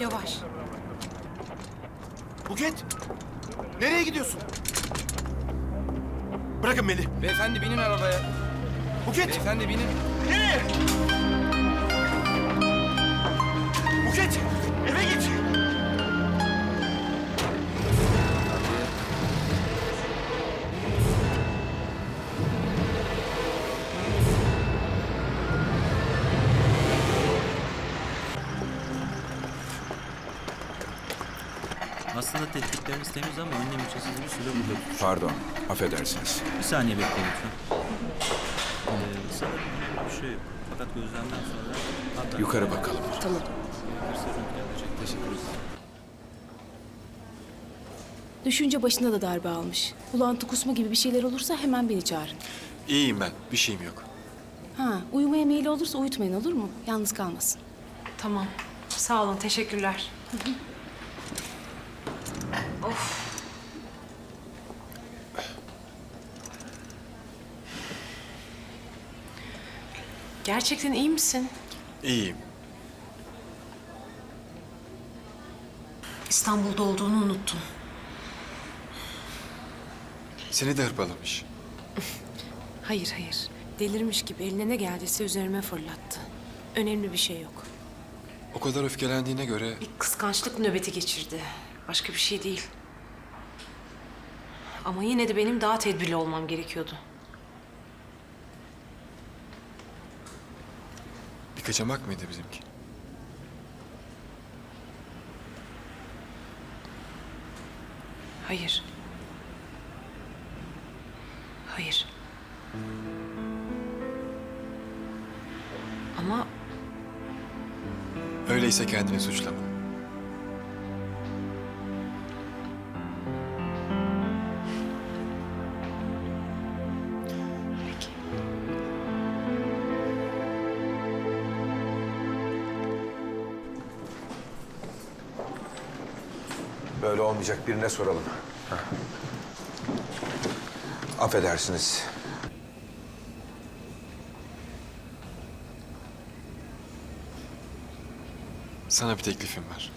Yavaş. Buket! Nereye gidiyorsun? Bırakın beni. Beyefendi binin arabaya. Buket! Beyefendi binin. Nereye? Buket! Aslında tetkikleriniz temiz ama önlem için sizi bir süre burada tutacağım. Pardon, affedersiniz. Bir saniye bekle lütfen. Ee, sanırım bir şey yok. Fakat gözlemden sonra... hatta- Yukarı bakalım. Tamam. Düşünce başına da darbe almış. Bulantı kusma gibi bir şeyler olursa hemen beni çağırın. İyiyim ben. Bir şeyim yok. Ha, uyumaya meyili olursa uyutmayın olur mu? Yalnız kalmasın. Tamam. Sağ olun. Teşekkürler. Gerçekten iyi misin? İyiyim. İstanbul'da olduğunu unuttum. Seni de hırpalamış. Hayır hayır. Delirmiş gibi eline ne geldiyse üzerime fırlattı. Önemli bir şey yok. O kadar öfkelendiğine göre Bir kıskançlık nöbeti geçirdi. Başka bir şey değil. Ama yine de benim daha tedbirli olmam gerekiyordu. Kaçamak mıydı bizimki? Hayır. Hayır. Ama Öyleyse kendini suçlama. Böyle olmayacak birine soralım. Heh. Affedersiniz. Sana bir teklifim var.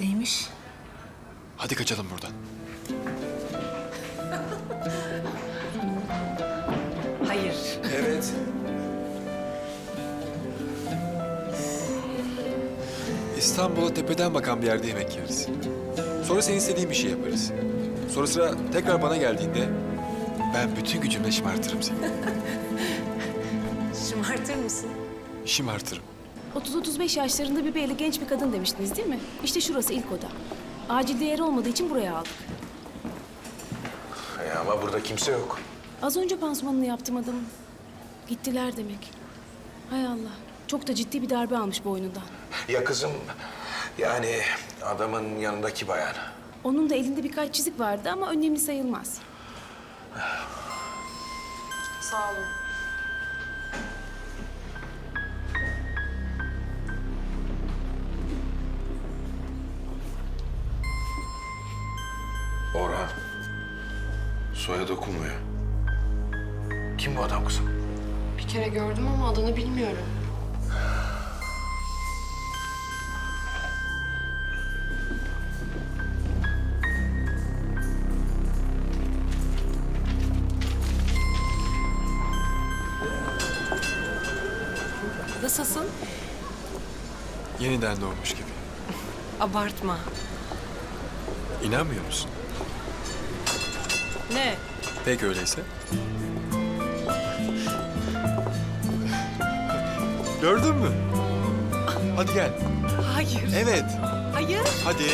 Neymiş? Hadi kaçalım buradan. İstanbul'a tepeden bakan bir yerde yemek yeriz. Sonra senin istediğin bir şey yaparız. Sonra sıra tekrar bana geldiğinde ben bütün gücümle şımartırım seni. Şımartır mısın? Şımartırım. 30-35 yaşlarında bir belli genç bir kadın demiştiniz değil mi? İşte şurası ilk oda. Acil değeri olmadığı için buraya aldık. E, ama burada kimse yok. Az önce pansumanını yaptım adamın. Gittiler demek. Hay Allah. Çok da ciddi bir darbe almış boynundan. Ya kızım, yani adamın yanındaki bayan. Onun da elinde birkaç çizik vardı ama önemli sayılmaz. Sağ olun. Orhan. Soya dokunmuyor. Kim bu adam kızım? Bir kere gördüm ama adını bilmiyorum. Nasılsın? Yeniden doğmuş gibi. Abartma. İnanmıyor musun? Ne? Peki öyleyse. Gördün mü? Hadi gel. Hayır. Evet. Hayır. Hadi.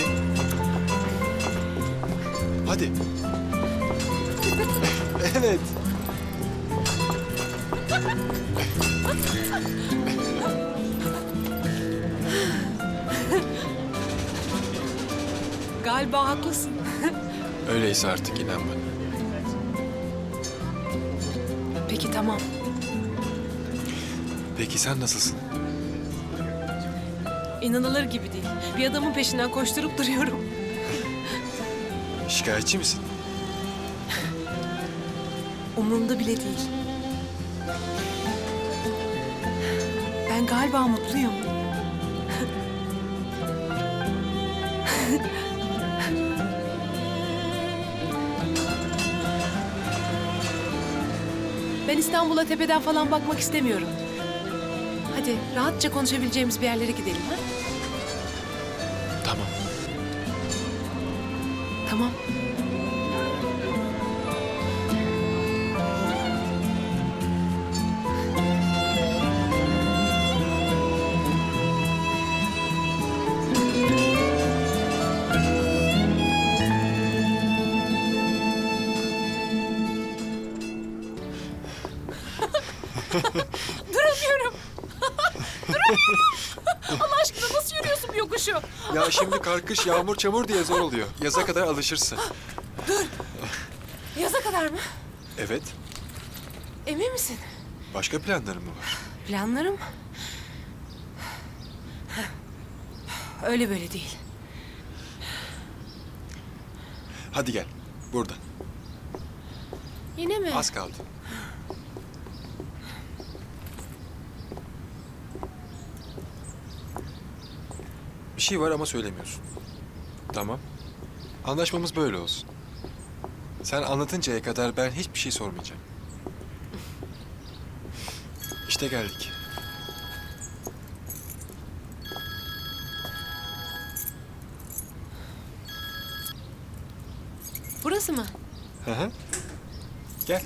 Hadi. evet. Galiba haklısın. Öyleyse artık inan bana. Peki tamam. Peki sen nasılsın? İnanılır gibi değil. Bir adamın peşinden koşturup duruyorum. Şikayetçi misin? Umurumda bile değil. Ben galiba mutluyum. Ben İstanbul'a tepeden falan bakmak istemiyorum. Hadi rahatça konuşabileceğimiz bir yerlere gidelim ha? Tamam. Tamam. Duramıyorum. Duramıyorum. Allah aşkına nasıl yürüyorsun bu yokuşu? Ya şimdi kar, kış, yağmur, çamur diye zor oluyor. Yaza kadar alışırsın. Yaza kadar mı? Evet. Emin misin? Başka planların mı var? Planlarım? Öyle böyle değil. Hadi gel. Burada. Yine mi? Az kaldı. Şey var ama söylemiyorsun. Tamam. Anlaşmamız böyle olsun. Sen anlatıncaya kadar ben hiçbir şey sormayacağım. İşte geldik. Burası mı? Hı hı. Gel.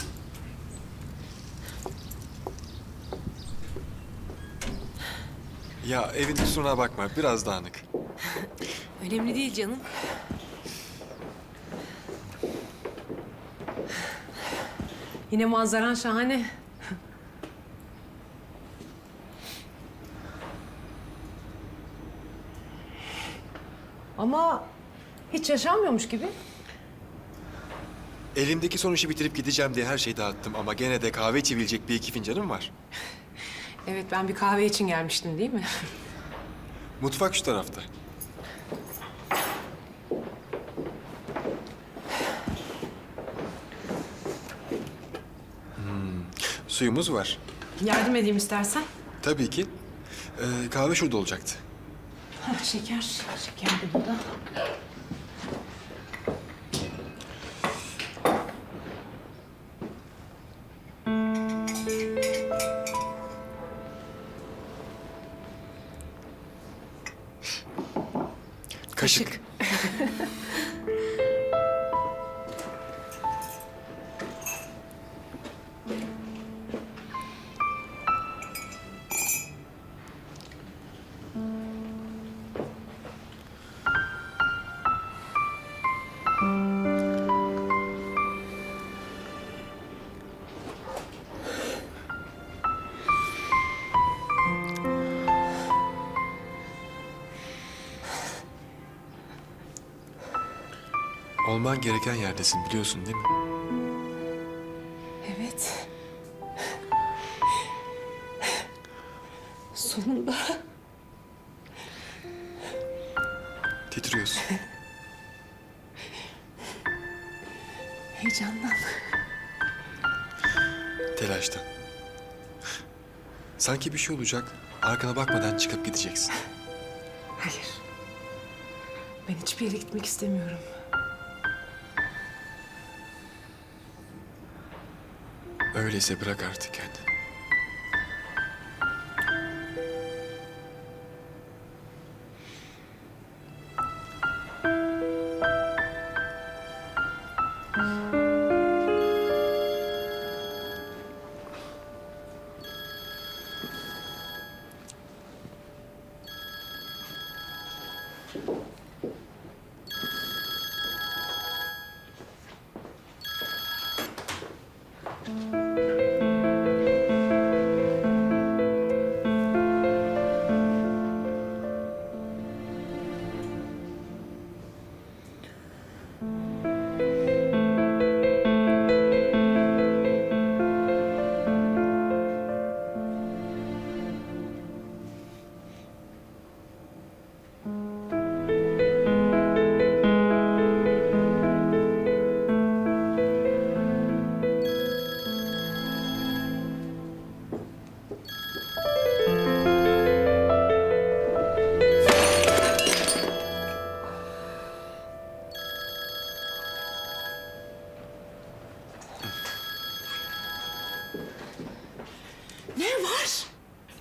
Ya evin kusuruna bakma, biraz dağınık. Önemli değil canım. Yine manzaran şahane. Ama hiç yaşanmıyormuş gibi. Elimdeki son işi bitirip gideceğim diye her şeyi dağıttım ama gene de kahve içebilecek bir iki fincanım var. Evet ben bir kahve için gelmiştim değil mi? Mutfak şu tarafta. Suyumuz var. Yardım edeyim istersen. Tabii ki. Ee, kahve şurada olacaktı. Hah, şeker. Şeker de burada. Kaşık. Olman gereken yerdesin biliyorsun değil mi? Evet. Sonunda. Titriyorsun. Heyecandan. Telaştan. Sanki bir şey olacak. Arkana bakmadan çıkıp gideceksin. Hayır. Ben hiçbir yere gitmek istemiyorum. Öyleyse bırak artık kendini.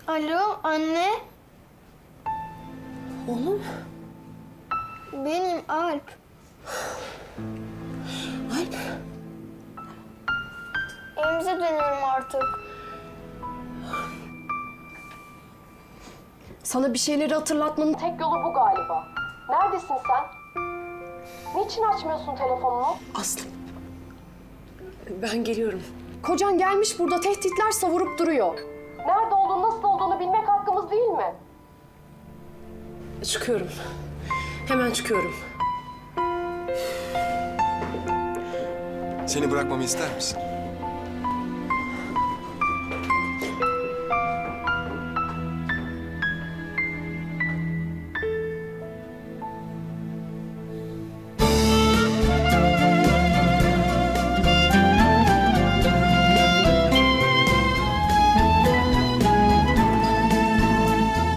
Alo anne. Oğlum. Benim Alp. Alp. Evimize dönüyorum artık. Sana bir şeyleri hatırlatmanın tek yolu bu galiba. Neredesin sen? Niçin açmıyorsun telefonunu? Aslım. Ben geliyorum. Kocan gelmiş burada tehditler savurup duruyor. Nerede olduğunu, nasıl olduğunu bilmek hakkımız değil mi? Çıkıyorum. Hemen çıkıyorum. Seni bırakmamı ister misin?